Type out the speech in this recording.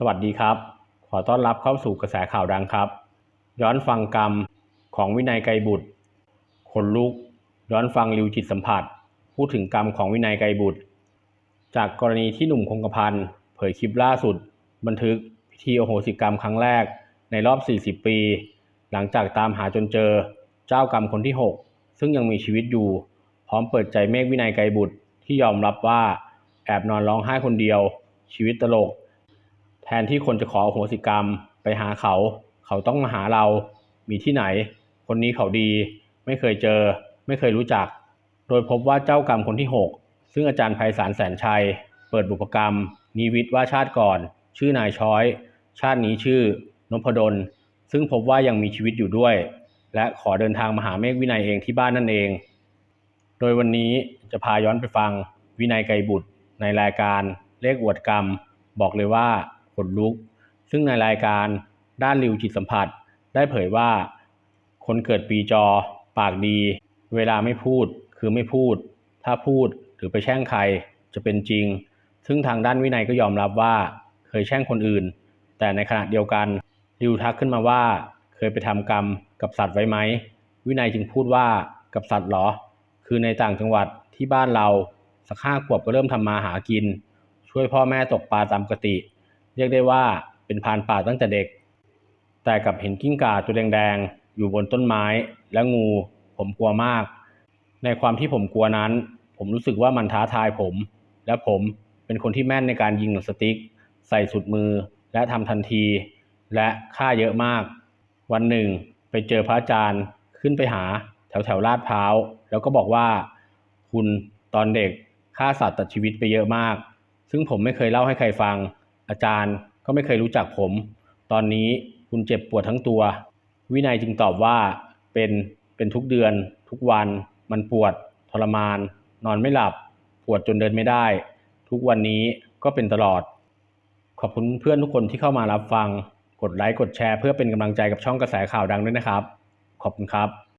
สวัสดีครับ ขอต้อนรับเข้าสู่กระแสข่าวดังครับ ย้อนฟังกรรมของวินัยไกรบุตรขนลุก ย้อนฟังริวจิตสัมผัส พูดถึงกรรมของวินัยไกรบุตร จากกรณีที่หนุ่มคงกระพันเผยคลิปล่าสุด บันทึกพิธีโอโหสิกรรมครั้งแรกในรอบ 40 ปี หลังจากตามหาจนเจอเจ้ากรรมคนที่ 6 ซึ่งยังมีชีวิตอยู่ พร้อมเปิดใจเมฆวินัยไกรบุตรที่ยอมรับว่าแอบนอนร้องไห้คนเดียว ชีวิตตลก แทนที่คนจะขออโหสิกรรมไปหาเขา เขาต้องมาหาเรา มีที่ไหน คนนี้เขาดี ไม่เคยเจอ ไม่เคยรู้จัก โดยพบว่าเจ้ากรรมคนที่ 6 ซึ่งอาจารย์ไพศาลแสนชัย เปิดบุพกรรม นิวิทย์ว่าชาติก่อน ชื่อนายช้อย ชาตินี้ชื่อนพดล ซึ่งพบว่ายังมีชีวิตอยู่ด้วย และขอเดินทางมาหาเมฆวินัยเองที่บ้านนั่นเอง โดยวันนี้จะพาย้อนไปฟังวินัยไกรบุตรในรายการเลขอวดกรรม บอกเลยว่า ขนลุก ซึ่งในรายการด้านริวจิตสัมผัส ได้เผยว่า คนเกิดปีจอ ปากดี เวลาไม่พูดคือไม่พูด ถ้าพูดหรือไปแช่งใครจะเป็นจริง ซึ่งทางด้านวินัยก็ยอมรับว่าเคยแช่งคนอื่น แต่ในขณะเดียวกันริวทักขึ้นมาว่า เคยไปทำกรรมกับสัตว์ไว้ไหม วินัยจึงพูดว่ากับสัตว์เหรอ คือในต่างจังหวัดที่บ้านเราสักห้าขวบก็เริ่มทำมาหากิน ช่วยพ่อแม่ตกปลาตามปกติ เรียกได้ว่าเป็นพานป่าตั้งแต่เด็ก แต่กับเห็นกิ้งก่าตัวแดงๆ อยู่บนต้นไม้และงูผมกลัวมาก ในความที่ผมกลัวนั้น ผมรู้สึกว่ามันท้าทายผม และผมเป็นคนที่แม่นในการยิงหนังสติ๊ก ใส่สุดมือและทำทันที และค่าเยอะมาก วันหนึ่งไปเจอพระอาจารย์ขึ้นไปหาแถวแถวลาดพร้าว แล้วก็บอกว่า คุณตอนเด็กฆ่าสัตว์ตัดชีวิตไปเยอะมาก ซึ่งผมไม่เคยเล่าให้ใครฟัง อาจารย์ก็ไม่เคยรู้จักผม ตอนนี้คุณเจ็บปวดทั้งตัว วินัยจึงตอบว่าเป็นเป็นทุกเดือน ทุกวัน มันปวด ทรมาน นอนไม่หลับ ปวดจนเดินไม่ได้ ทุกวันนี้ก็เป็นตลอด ขอบคุณเพื่อนทุกคนที่เข้ามารับฟัง กดไลค์ กดแชร์ เพื่อเป็นกำลังใจกับช่องกระแสข่าวดังด้วยนะครับ ขอบคุณครับ